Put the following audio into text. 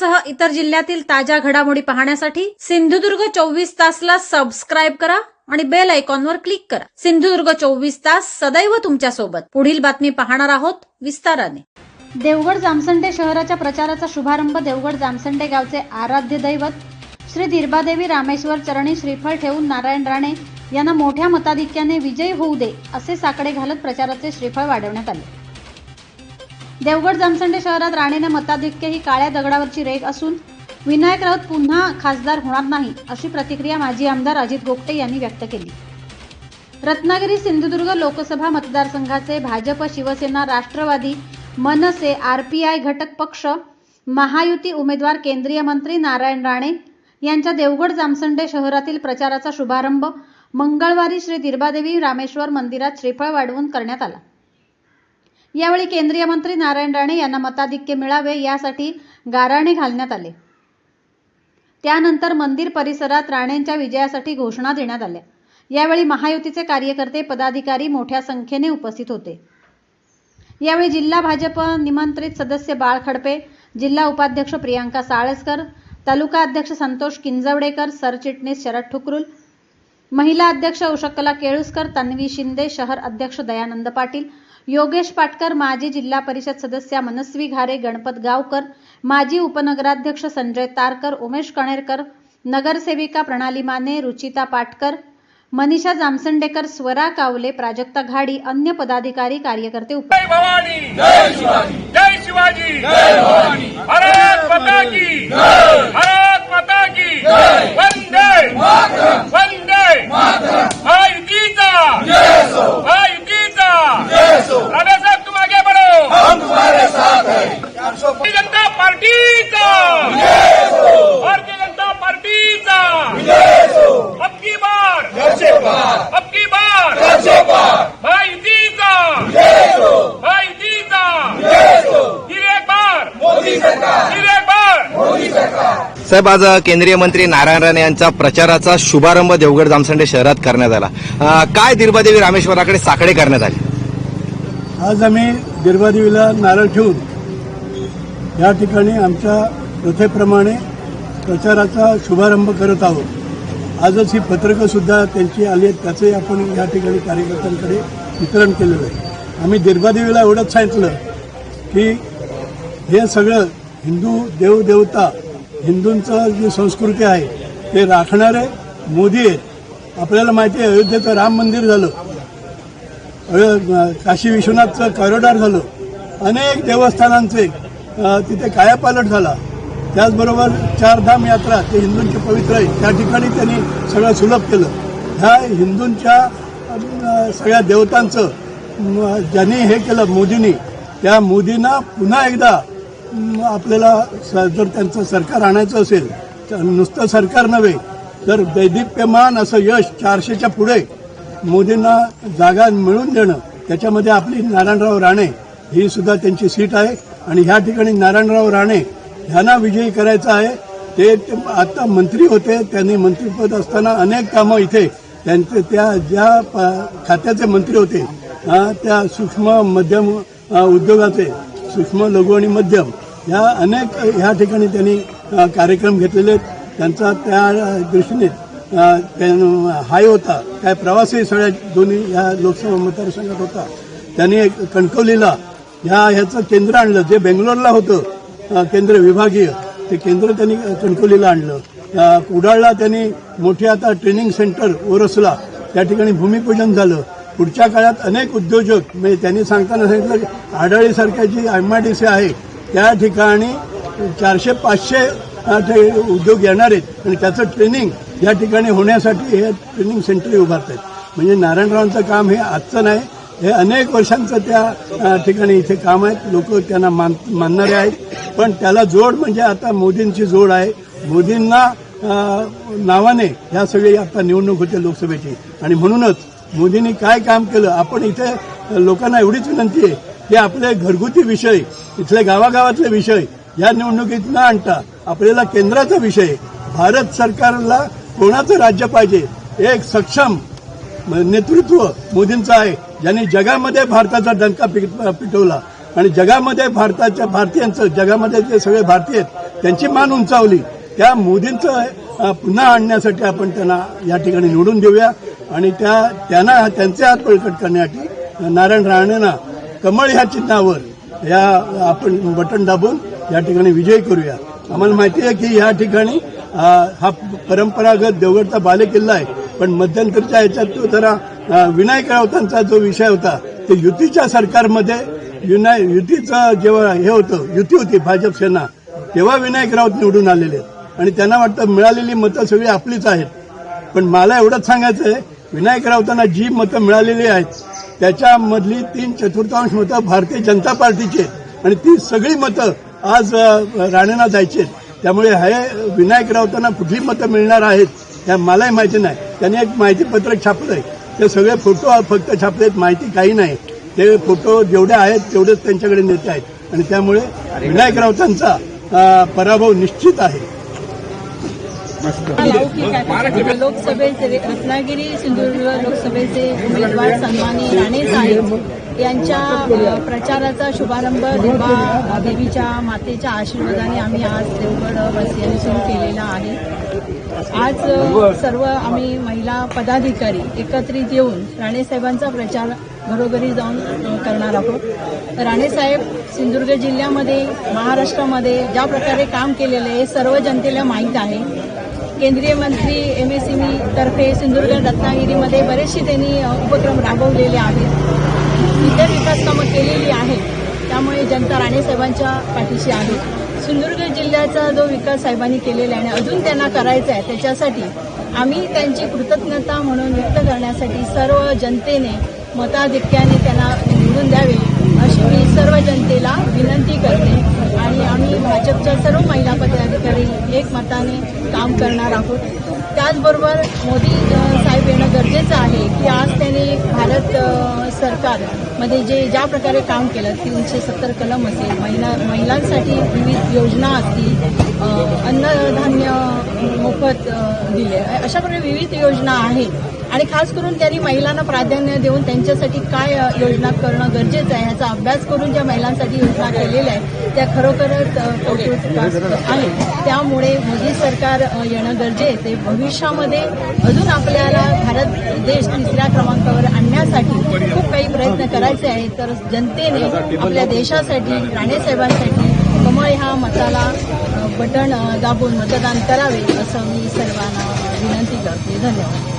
पुण्यासह इतर जिल्ह्यातील ताज्या घडामोडी पाहण्यासाठी सिंधुदुर्ग चोवीस तासला सबस्क्राईब करा आणि बेल आयकॉनवर क्लिक करा. सिंधुदुर्ग चोवीस तास सदैव तुमच्यासोबत पुढील बातमी पाहणार आहोत विस्ताराने. देवगड जामसंडे शहराच्या प्रचाराचा शुभारंभ देवगड जामसंडे गावचे आराध्य दैवत श्री दिर्बादेवी रामेश्वर चरणी श्रीफळ ठेवून नारायण राणे यांना मोठ्या मताधिक्याने विजयी होऊ दे असे साकडे घालत प्रचाराचे श्रीफळ वाढवण्यात आले. देवगड जामसंडे शहरात राणेने मताधिक्य ही काळ्या दगडावरची रेग असून विनायक राऊत पुन्हा खासदार होणार नाही अशी प्रतिक्रिया माजी आमदार अजित गोगटे यांनी व्यक्त केली. रत्नागिरी सिंधुदुर्ग लोकसभा मतदारसंघाचे भाजप शिवसेना राष्ट्रवादी मनसे आरपीआय घटक पक्ष महायुती उमेदवार केंद्रीय मंत्री नारायण राणे यांच्या देवगड जामसंडे शहरातील प्रचाराचा शुभारंभ मंगळवारी श्री दिर्बादेवी रामेश्वर मंदिरात श्रीफळ वाढवून करण्यात आला. यावेळी केंद्रीय मंत्री नारायण राणे यांना मताधिक्य मिळावे यासाठी गाराणे घालण्यात आले. त्यानंतर मंदिर परिसरात राणेंच्या विजयासाठी घोषणा देण्यात आल्या. यावेळी महायुतीचे कार्यकर्ते पदाधिकारी मोठ्या संख्येने उपस्थित होते. यावेळी जिल्हा भाजप निमंत्रित सदस्य बाळ खडपे जिल्हा उपाध्यक्ष प्रियांका साळसकर तालुका अध्यक्ष संतोष किंजवडेकर सरचिटणीस शरद ठुकरुल महिला अध्यक्ष उषकला केळुसकर तन्वी शिंदे शहर अध्यक्ष दयानंद पाटील योगेश पाटकर माजी जिल्हा परिषद सदस्या मनस्वी घारे गणपत गावकर माजी उपनगराध्यक्ष संजय तारकर उमेश कणेरकर नगरसेविका प्रणाली माने रुचिता पाटकर मनीषा जामसंडेकर स्वरा कावले प्राजक्ता घाडी अन्य पदाधिकारी कार्यकर्ते उपस्थित जय भवानी जय शिवाजी जय शिवाजी जय भवानी भारत माता की जय भारत माता की जय वंदे मातरम वंदे मातरम महायुतीचा जय सो महायुतीचा जय सो राणेसाहेब तुम आगे बढ़ो हम तुम्हारे साथ हैं भारतीय जनता पार्टीचा जय सो भारतीय जनता पार्टीचा जय सो अब की बार अब की बार महायुतीचा महायुतीचा फिर एक बार मोदी सरकार फिर एक बार साहेब आज केंद्रीय मंत्री नारायण राणे यांचा प्रचाराचा शुभारंभ देवगड जामसंडे शहरात करण्यात आला. काय दिर्बादेवी रामेश्वराकडे साकडे करण्यात आले? आज आम्ही गिरबादेवीला नारळ ठेवून या ठिकाणी आमच्या प्रथेप्रमाणे प्रचाराचा शुभारंभ करत आहोत. आजच ही पत्रकं सुद्धा त्यांची आली आहेत त्याचंही आपण या ठिकाणी कार्यकर्त्यांकडे वितरण केलेलं आहे. आम्ही दिर्बादेवीला एवढंच सांगितलं की हे सगळं हिंदू देवदेवता हिंदूंचं जी संस्कृती आहे ते राखणारे मोदी आहेत. आपल्याला माहिती आहे अयोध्येचं राम मंदिर झालं. अ, काशी विश्वनाथचं कॉरिडॉर झालं. अनेक देवस्थानांचे तिथे कायापालट झाला. त्याचबरोबर चारधाम यात्रा ते हिंदूंची पवित्र आहे. त्या ठिकाणी त्यांनी सगळं सुलभ केलं. ह्या हिंदूंच्या सगळ्या देवतांचं ज्यांनी हे केलं मोदींनी त्या मोदींना पुन्हा एकदा आपल्याला स- जर त्यांचं सरकार आणायचं असेल तर नुसतं सरकार नव्हे तर दैदिप्यमान असं यश चारशेच्या पुढे मोदींना जागा मिळवून देणं त्याच्यामध्ये आपली नारायणराव राणे ही सुद्धा त्यांची सीट आहे. आणि ह्या ठिकाणी नारायणराव राणे ह्यांना विजयी करायचं आहे. ते ते आता मंत्री होते त्यांनी मंत्रीपद असताना अनेक कामं इथे त्यांचे त्या ज्या प- खात्याचे मंत्री होते त्या सूक्ष्म मध्यम उद्योगाचे सूक्ष्म लघु आणि मध्यम या अनेक ह्या ठिकाणी त्यांनी कार्यक्रम घेतलेले आहेत. त्यांचा त्या दृष्टीने त्या- हाय होता. काय प्रवासी सगळ्या दोन्ही या लोकसभा मतदारसंघात होता. त्यांनी एक कणकवलीला ह्या ह्याचं केंद्र आणलं जे बेंगलोरला होतं केंद्र विभागीय ते केंद्र त्यांनी कणकवलीला आणलं. कुडाळला त्यांनी मोठे आता ट्रेनिंग सेंटर ओरसला त्या ठिकाणी भूमिपूजन झालं. पुढच्या काळात अनेक उद्योजक म्हणजे त्यांनी सांगताना सांगितलं की आडाळीसारख्या जी एम आय डी सी आहे त्या ठिकाणी चारशे पाचशे ते उद्योग येणार आहेत. आणि त्याचं ट्रेनिंग या ठिकाणी होण्यासाठी हे ट्रेनिंग सेंटर उभारत आहेत. म्हणजे नारायणरावांचं काम हे आजचं नाही हे अनेक वर्षांचं त्या ठिकाणी इथे काम आहेत. लोक त्यांना मान मानणारे आहेत. पण त्याला जोड म्हणजे आता मोदींची जोड आहे. मोदींना नावाने ह्या सगळी आता निवडणूक होते लोकसभेची. आणि म्हणूनच मोदींनी काय काम केलं? आपण इथे लोकांना एवढीच विनंती आहे की आपले घरगुती विषय इथले गावागावातले विषय या निवडणुकीत न आणता. आपल्याला केंद्राचा विषय भारत सरकारला कोणाचं राज्य पाहिजे? एक सक्षम नेतृत्व मोदींचं आहे. ज्यांनी जगामध्ये भारताचा डंका पिट- पिटवला आणि जगामध्ये भारताच्या भारतीयांचं जगामध्ये जे सगळे भारतीय आहेत त्यांची मान उंचावली. त्या मोदींचं पुन्हा आणण्यासाठी आपण त्यांना या ठिकाणी निवडून देऊया. आणि त्या त्यांना त्यांचे हात बळकट करण्यासाठी नारायण राणेंना कमळ ह्या चिन्हावर या आपण बटन दाबून या ठिकाणी विजयी करूया. आम्हाला माहिती आहे की या ठिकाणी हा परंपरागत देवगडचा बालेकिल्ला आहे. पण मध्यंतरच्या ह्याच्यात तो जरा विनायक राऊतांचा जो विषय होता ते युतीच्या सरकारमध्ये युनाय युतीचं जेव्हा हे होतं युती होती भाजप सेना तेव्हा विनायक राऊत निवडून आलेले. आणि त्यांना वाटतं मिळालेली मतं सगळी आपलीच आहेत. पण मला एवढंच सांगायचं आहे विनायक राऊतांना जी मतं मिळालेली आहेत त्याच्यामधली तीन चतुर्थांश मतं भारतीय जनता पार्टीची आणि ती सगळी मतं आज राणेंना जायची आहेत. त्यामुळे हे विनायक राऊतांना कुठली मतं मिळणार आहेत त्या मलाही माहिती नाही. त्यांनी एक माहिती पत्रक छापलंय ते सगळे फोटो फक्त छापलेत माहिती काही नाही. ते फोटो जेवढे आहेत तेवढेच त्यांच्याकडे नेते आहेत. आणि त्यामुळे विनायक राऊतांचा पराभव निश्चित आहे. लौकिक लोकसभेचे रत्नागिरी सिंधुदुर्ग लोकसभेचे उमेदवार सन्मानी राणे साहेब यांच्या प्रचाराचा शुभारंभ देवा देवीच्या मातेच्या आशीर्वादाने आम्ही आज देवगड वासियांनी सुरू केलेला आहे. आज सर्व आम्ही महिला पदाधिकारी एकत्रित येऊन राणेसाहेबांचा प्रचार घरोघरी जाऊन करणार आहोत. राणेसाहेब सिंधुदुर्ग जिल्ह्यामध्ये महाराष्ट्रामध्ये ज्या प्रकारे काम केलेलं आहे हे सर्व जनतेला माहीत आहे. केंद्रीय मंत्री एम एस तर्फे सिंधुदुर्ग रत्नागिरीमध्ये बरेचसे त्यांनी उपक्रम राबवलेले आहेत. इतर विकास कामं केलेली आहेत. त्यामुळे जनता राणेसाहेबांच्या पाठीशी आहे. सिंधुदुर्ग जिल्ह्याचा जो विकास साहेबांनी केलेला आहे आणि अजून त्यांना करायचा आहे त्याच्यासाठी आम्ही त्यांची कृतज्ञता म्हणून व्यक्त करण्यासाठी सर्व जनतेने मताधिक्याने त्यांना निवडून द्यावे अशी मी सर्व जनतेला विनंती करते. आम्ही भाजपच्या सर्व महिला पदाधिकारी एक मताने काम करणार आहोत. त्याचबरोबर मोदी साहेब येणं गरजेचं आहे की आज त्यांनी भारत सरकारमध्ये जे ज्या प्रकारे काम केलं तीनशे सत्तर कलम असेल महिला महिलांसाठी विविध योजना असतील अन्नधान्य मोफत दिले. अशा प्रकारे विविध योजना आहेत. आणि खास करून त्यांनी महिलांना प्राधान्य देऊन त्यांच्यासाठी काय योजना करणं गरजेचं आहे ह्याचा अभ्यास करून ज्या महिलांसाठी योजना केलेल्या आहेत त्या खरोखरच अ, कौतुक आहे. त्यामुळे मोदी सरकार येणं गरजेचं आहे. भविष्यामध्ये अजून आपल्याला भारत देश तिसऱ्या क्रमांकावर आणण्यासाठी खूप काही प्रयत्न करायचे आहेत. तर जनतेने आपल्या देशासाठी राणेसाहेबांसाठी कमळ ह्या मताला बटण बटन दाबून मतदान करावे असं मी सर्वांना विनंती करते. धन्यवाद.